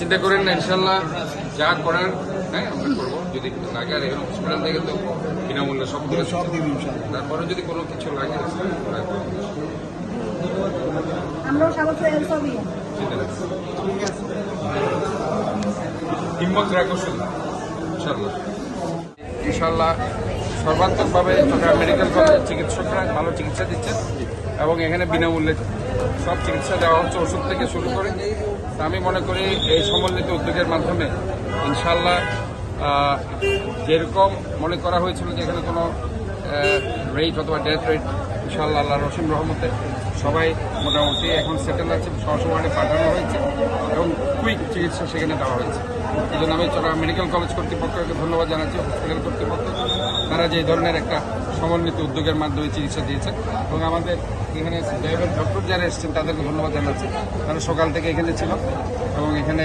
চিন্তা করেন না ইনশাল্লাহ যা করার হ্যাঁ আমরা করব। যদি লাগে আর এখানে হসপিটাল থেকে তো বিনামূল্যে সব তারপরে যদি কোনো কিছু লাগে। আমরাও স্বাগত। হিম্মত রাখো ইনশাল্লাহ ইনশাল্লাহ সর্বাত্মকভাবে চট্টগ্রাম মেডিকেল কলেজের চিকিৎসকরা ভালো চিকিৎসা দিচ্ছেন এবং এখানে বিনামূল্যে সব চিকিৎসা দেওয়া হচ্ছে ওষুধ থেকে শুরু করে আমি মনে করি এই সমন্বিত উদ্যোগের মাধ্যমে ইনশাল্লাহ যেরকম মনে করা হয়েছিল যে এখানে কোনো রেট অথবা ডেথ রেট ইনশাল্লাহ আল্লাহ রসিম রহমতে সবাই মোটামুটি এখন সেটেল আছে সহসমানে পাঠানো হয়েছে এবং কুইক চিকিৎসা সেখানে দেওয়া হয়েছে। এই জন্য আমি মেডিকেল কলেজ কর্তৃপক্ষকে ধন্যবাদ জানাচ্ছি হসপিটাল কর্তৃপক্ষ, তারা যে ধরনের একটা সমন্বিত উদ্যোগের মাধ্যমে চিকিৎসা দিয়েছেন এবং আমাদের এখানে ড্রাইভার ডক্টর যারা এসেছেন তাদেরকে ধন্যবাদ জানাচ্ছি। তারা সকাল থেকে এখানে ছিল এবং এখানে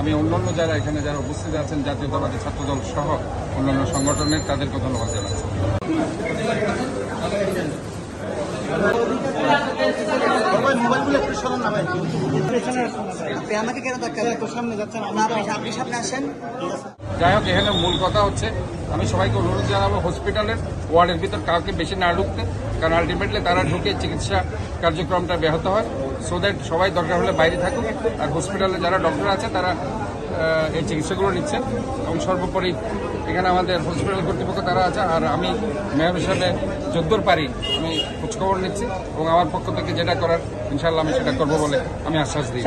আমি অন্যান্য যারা এখানে যারা উপস্থিত আছেন জাতীয়তাবাদী ছাত্রদল সহ অন্যান্য সংগঠনের, তাদেরকে ধন্যবাদ জানাচ্ছি। সবাই মোবাইলগুলো একটু সরান না ভাই। আমাকে কেন ধাক্কা তো সামনে যাচ্ছেন আপনি আপনি সামনে আসেন। যাই হোক এখানে মূল কথা হচ্ছে আমি সবাইকে অনুরোধ জানাব হসপিটালের ওয়ার্ডের ভিতর কাউকে বেশি না ঢুকতে কারণ আলটিমেটলি তারা ঢুকে চিকিৎসা কার্যক্রমটা ব্যাহত হয়। সো দ্যাট সবাই দরকার হলে বাইরে থাকুক আর হসপিটালে যারা ডক্টর আছে তারা এই চিকিৎসাগুলো নিচ্ছেন এবং সর্বোপরি এখানে আমাদের হসপিটাল কর্তৃপক্ষ তারা আছে, আর আমি মেয়র হিসাবে যদ্দূর পারি, আমি খোঁজখবর নিচ্ছি এবং আমার পক্ষ থেকে যেটা করার ইনশাল্লাহ আমি সেটা করব বলে আমি আশ্বাস দিই